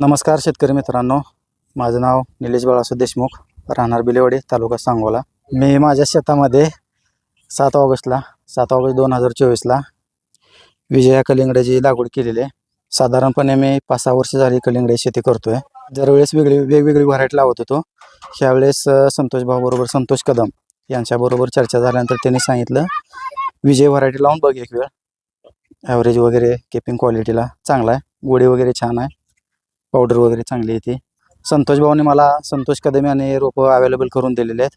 नमस्कार शेतकरी मित्रांनो. माझं नाव निलेश बाळासु देशमुख राहणार बिलेवाडी तालुका सांगोला. मी माझ्या शेतामध्ये सात ऑगस्टला सात ऑगस्ट दोन हजार चोवीसला विजया कलिंगडाची लागवड केलेली आहे. साधारणपणे मी पाच सहा वर्ष झाली कलिंगडी शेती करतो आहे दरवेळेस वेगळी वेगवेगळी व्हरायटी लावत होतो ह्यावेळेस संतोष भाऊबरोबर संतोष कदम यांच्याबरोबर चर्चा झाल्यानंतर त्यांनी सांगितलं विजय व्हरायटी लावून बघ एक वेळ. ॲव्हरेज वगैरे केपिंग क्वालिटीला चांगला आहे. गोडी वगैरे छान आहे. पावडर वगैरे चांगली येते संतोष भाऊने मला संतोष कदम याने रोपं अवेलेबल करून दिलेले आहेत.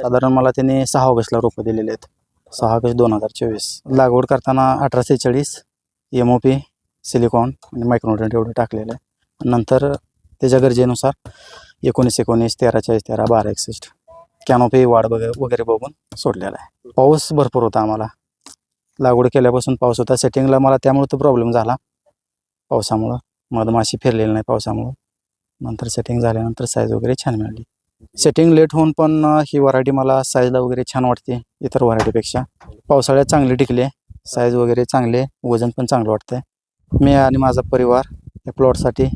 साधारण मला त्यांनी सहा ऑगस्टला रोपं दिलेले आहेत. सहा ऑगस्ट दोन हजार चोवीस. लागवड करताना अठरा सेहेचाळीस एम ओ पी सिलिकॉन आणि मायक्रोन्युट्रंट एवढं टाकलेलं आहे. नंतर त्याच्या गरजेनुसार एकोणीस एकोणीस तेरा चाळीस तेरा बारा एकसष्ट कॅनोपी वाढ वगैरे वगैरे बघून सोडलेला आहे. पाऊस भरपूर होता आम्हाला. लागवड केल्यापासून पाऊस होता. सेटिंगला मला त्यामुळे तो प्रॉब्लेम झाला. पावसामुळं. मधमाशी फिरलेली नाही पावसामुळं. नंतर सेटिंग झाल्यानंतर साईज वगैरे छान मिळाली. सेटिंग लेट होऊन पण ही व्हरायटी मला साईजला वगैरे छान वाटते इतर व्हरायटीपेक्षा पावसाळ्यात चांगली टिकले साईज वगैरे चांगले वजन पण चांगलं वाटतंय. मी आणि माझा परिवार या प्लॉटसाठी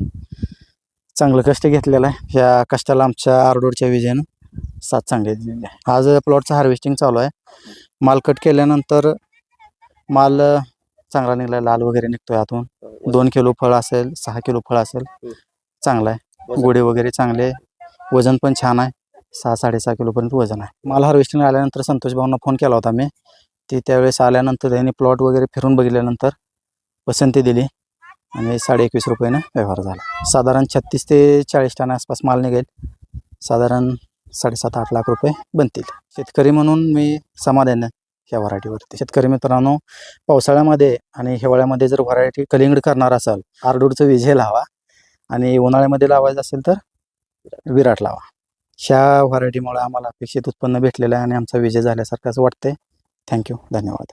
चांगलं कष्ट घेतलेलं आहे. या कष्टाला आमच्या आरडोरच्या विजयानं साथ चांगली दिलेली आहे. आज प्लॉटचं हार्वेस्टिंग चालू आहे. माल कट केल्यानंतर माल चांगला निघाला लाल वगैरे निघतोय आतून. दोन किलो फळ असेल सहा किलो फळ असेल चांगला आहे गोडे वगैरे चांगले. वजन पण छान आहे. सहा साडेसहा किलोपर्यंत वजन आहे. माल हार्वेस्टिंग आल्यानंतर संतोष भाऊंना फोन केला होता मी. ती त्यावेळेस आल्यानंतर त्यांनी प्लॉट वगैरे फिरून बघितल्यानंतर पसंती दिली आणि साडे एकवीस रुपयानं व्यवहार झाला. साधारण छत्तीस ते चाळीस टन आसपास माल निघेल. साधारण साडेसात आठ लाख रुपये बनतील. शेतकरी म्हणून मी समाधान आहे. ह्या व्हरायटीवरती. शेतकरी मित्रांनो पावसाळ्यामध्ये आणि हिवाळ्यामध्ये जर व्हरायटी कलिंगड करणार असाल आरडूरचं विजय लावा आणि उन्हाळ्यामध्ये लावायचं असेल तर विराट लावा. ह्या व्हरायटीमुळे आम्हाला अपेक्षित उत्पन्न भेटलेलं आहे आणि आमचा विजय झाल्यासारखंच वाटतंय. थँक्यू. धन्यवाद.